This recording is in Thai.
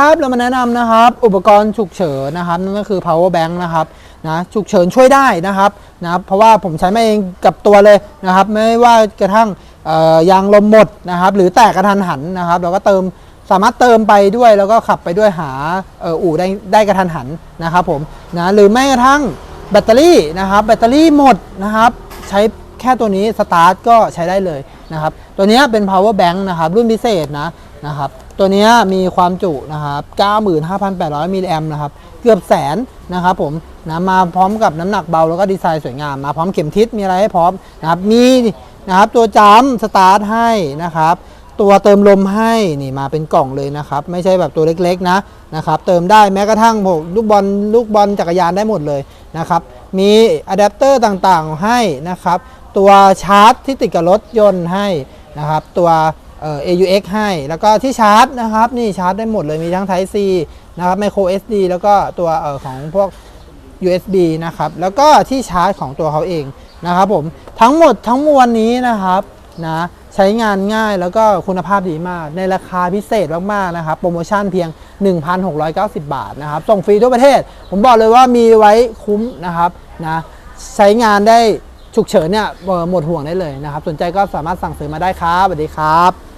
ครับเรามาแนะนำนะครับ อุปกรณ์ฉุกเฉินนะครับนั่นก็คือ power bank นะครับนะฉุกเฉินช่วยได้นะครับนะเพราะว่าผมใช้มาเองกับตัวเลยนะครับ ไม่ว่ากระทั่งยางลมหมดนะครับ หรือแตกกระทันหันนะครับ เราก็เติมสามารถเติมไปด้วยแล้วก็ขับไปด้วยหาอ,อ,อู่ได้ได้กระทันหันนะครับผมนะหรือไม่กระทั่งแบตเตอรี่นะครับ แบตเตอรี่หมดนะครับ ใช้ แค่ตัวนี้สตาร์ทก็ใช้ได้เลยนะครับ ตัวนี้เป็น power bank นะครับ รุ่นพิเศษนะนะครับ ตัวนี้มีความจุนะครับ 95,800 มิลลิแอมนะครับ เกือบแสนนะครับผมนะมาพร้อมกับน้ำหนักเบาแล้วก็ดีไซน์สวยงาม มาพร้อมเข็มทิศมีอะไรให้พร้อมนะครับ มีนะครับตัวจัมสตาร์ทให้นะครับตัวเติมลมให้นี่มาเป็นกล่องเลยนะครับ ไม่ใช่แบบตัวเล็กๆนะนะครับ เติมได้แม้กระทั่งพวกลูกบอลลูกบอลจักรยานได้หมดเลยนะครับ มีอะแดปเตอร์ต่างๆให้นะครับ ตัวชาร์จที่ติดกับรถยนต์ให้นะครับตัวเอ่อ AUX ให้ แล้วก็ที่ชาร์จนะครับนี่ชาร์จได้หมดเลยมีทั้ง Type C นะครับ Micro SD แล้วก็ตัวเอ่อของพวก USB นะครับแล้วก็ที่ชาร์จของตัวเขาเองนะครับผมทั้งหมดทั้งมวลนี้นะครับนะใช้งานง่ายแล้วก็คุณภาพดีมาก ในราคาพิเศษมากๆนะครับโปรโมชั่นเพียง 1,690 บาทนะครับส่งฟรีทั่วประเทศ ผมบอกเลยว่ามีไว้คุ้มนะครับนะใช้งานได้ ฉุกเฉินเนี่ยหมดห่วงได้เลยนะครับ สนใจก็สามารถสั่งซื้อมาได้ครับสวัสดีครับ